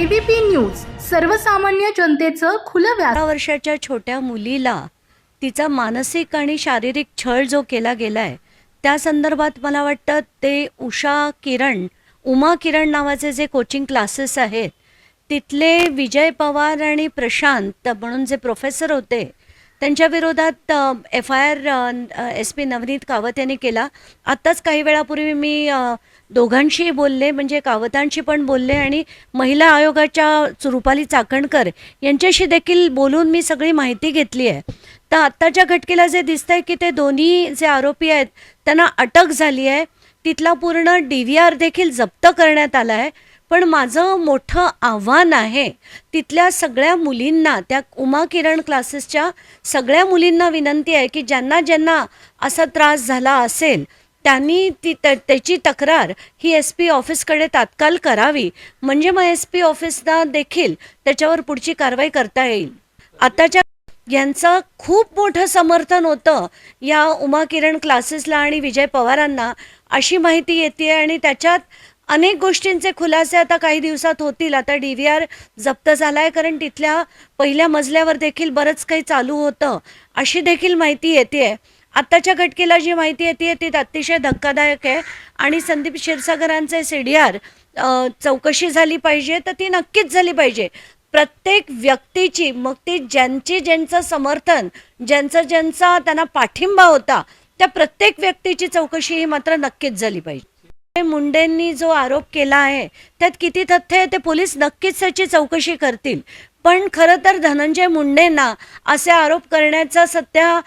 ABP news सर्वसामान्य जनतेचं खुलं व्यास वर्षाच्या छोट्या मुलीला तिचा मानसिक आणि शारीरिक छळ जो केला गेलाय त्या संदर्भात मला वाटतं ते उषा किरण उमा किरण नावाचे जे कोचिंग क्लासेस आहेत तिथले विजय पवार आणि प्रशांत म्हणून जे प्रोफेसर होते त्यांच्या विरोधात F I R S P Navneet Kawat यांनी केला. आत्ताच काही वेळापूर्वी मी दोघांशीही दोघांशी बोलले म्हणजे कावतांशी पण बोलले आणि महिला आयोगाच्या रुपाली चाकणकर यांच्याशी देखील बोलून मी सगळी माहिती घेतली आहे. तर आत्ताच्या घटकेला जे दिसतंय की ते दोन्ही जे आरोपी आहेत त्यांना अटक झाली आहे. तिथला पूर्ण डी व्ही आर देखील जप्त करण्यात आला आहे. पण माझं मोठं आव्हान आहे तिथल्या सगळ्या मुलींना त्या उमा किरण क्लासेसच्या सगळ्या मुलींना विनंती आहे की ज्यांना ज्यांना असा त्रास झाला असेल त्यांनी ती त्याची तक्रार ही एस पी ऑफिसकडे तात्काळ करावी. म्हणजे मग एस पी ऑफिसना देखील त्याच्यावर पुढची कारवाई करता येईल. आताच्या यांचं खूप मोठं समर्थन होतं या उमा किरण क्लासेसला आणि विजय पवारांना अशी माहिती येते आणि त्याच्यात अनेक गोष्टींचे खुलासे आता काही दिवसात होतील. आता डी व्ही आर जप्त झाला आहे कारण तिथल्या पहिल्या मजल्यावर देखील बरंच काही चालू होतं. अशी देखील माहिती येते आत्ताच्या घटकेला जी माहिती येते ती अतिशय धक्कादायक आहे. आणि संदीप क्षीरसागरांचे सी डी आर चौकशी झाली पाहिजे तर ती नक्कीच झाली पाहिजे. प्रत्येक व्यक्तीची मग ती ज्यांची ज्यांचं समर्थन ज्यांचा ज्यांचा त्यांना पाठिंबा होता त्या प्रत्येक व्यक्तीची चौकशी ही मात्र नक्कीच झाली पाहिजे. मुंडेंनी जो आरोप केला आहे त्यात किती तथ्य आहे ते पोलीस नक्कीच त्याची चौकशी करतील. पण खरं तर धनंजय मुंडेंना असे आरोप करण्याचा सध्या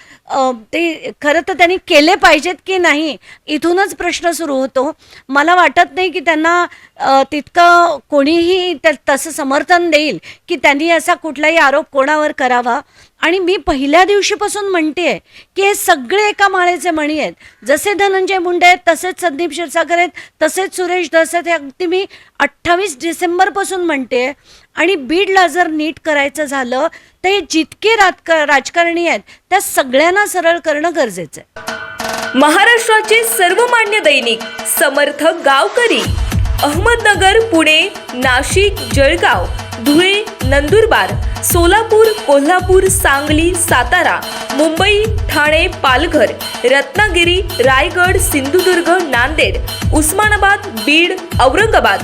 ते खरं तर त्यांनी केले पाहिजेत की नाही इथूनच प्रश्न सुरू होतो. मला वाटत नाही की त्यांना तितकं कोणीही त्या- तसं समर्थन देईल की त्यांनी असा कुठलाही आरोप कोणावर करावा. आणि मी पहिल्या दिवशीपासून म्हणते की हे सगळे एका माळेचे मणी आहेत. जसे धनंजय मुंडे आहेत तसेच संदीप क्षीरसागर आहेत तसेच सुरेश धस आहेत. हे अगदी मी अठ्ठावीस डिसेंबरपासून म्हणते आणि बीडला जर नीट करायचं झालं तर हे जितके राजकारणी आहेत त्या सगळ्यांना सरळ करणं गरजेचं आहे. महाराष्ट्राचे सर्वमान्य दैनिक समर्थ गावकरी अहमदनगर पुणे नाशिक जळगाव धुळे नंदुरबार सोलापूर कोल्हापूर सांगली सातारा मुंबई ठाणे पालघर रत्नागिरी रायगड सिंधुदुर्ग नांदेड उस्मानाबाद बीड औरंगाबाद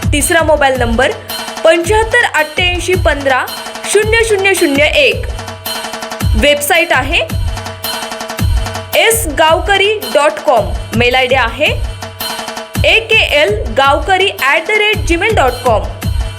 तिसरा मोबाईल नंबर पंच्याहत्तर अठ्ठ्याऐंशी पंधरा शून्य शून्य शून्य एक. वेबसाईट आहे S Gavkari dot com mail I D आहे A K L Gavkari at the rate Gmail dot com